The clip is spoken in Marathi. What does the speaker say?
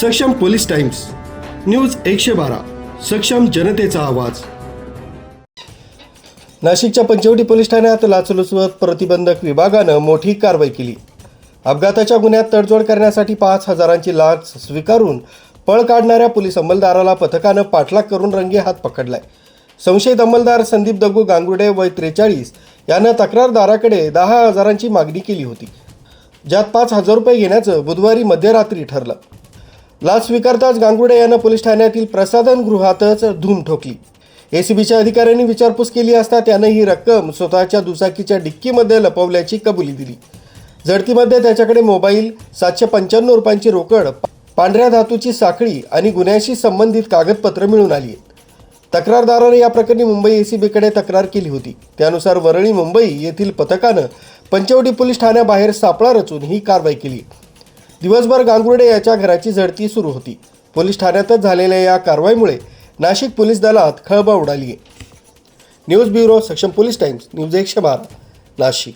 सक्षम पोलीस टाइम्स न्यूज एकशे बारा सक्षम जनतेचा आवाज. नाशिकच्या पंचवटी पोलीस ठाण्यात लाचलुचपत प्रतिबंधक विभागानं मोठी कारवाई केली. अपघाताच्या गुन्ह्यात तडजोड करण्यासाठी पाच हजारांची लाच स्वीकारून पळ काढणाऱ्या पोलीस अंमलदाराला पथकानं पाठलाग करून रंगे हात पकडलाय. संशयित अंमलदार संदीप दगू गांगुडे वय त्रेचाळीस यानं तक्रारदाराकडे दहा हजारांची मागणी केली होती. ज्यात पाच हजार रुपये घेण्याचं बुधवारी मध्यरात्री ठरलं. लाच स्वीकारताच गांगुडे यानं पोलीस ठाण्यातील प्रसाधन गृहातच धूम ठोकली. एसीबीच्या अधिकाऱ्यांनी विचारपूस केली असता त्यानं ही रक्कम स्वतःच्या दुचाकीच्या डिक्कीमध्ये लपवल्याची कबुली दिली. झडतीमध्ये त्याच्याकडे मोबाईल सातशे पंच्याण्णव रुपयांची रोकड पांढऱ्या धातूची साखळी आणि गुन्ह्याशी संबंधित कागदपत्र मिळून आली आहेत. तक्रारदाराने या प्रकरणी मुंबई एसीबीकडे तक्रार केली होती. त्यानुसार वरळी मुंबई येथील पथकानं पंचवटी पोलीस ठाण्याबाहेर सापळा रचून ही कारवाई केली. दिवसभर गांगुर्डे याच्या घराची झडती सुरू होती. पोलीस ठाण्यातच झालेल्या या कारवाईमुळे नाशिक पोलीस दलात खळबळ उडाली आहे. News bureau Saksham police times news एकशे बारा नाशिक.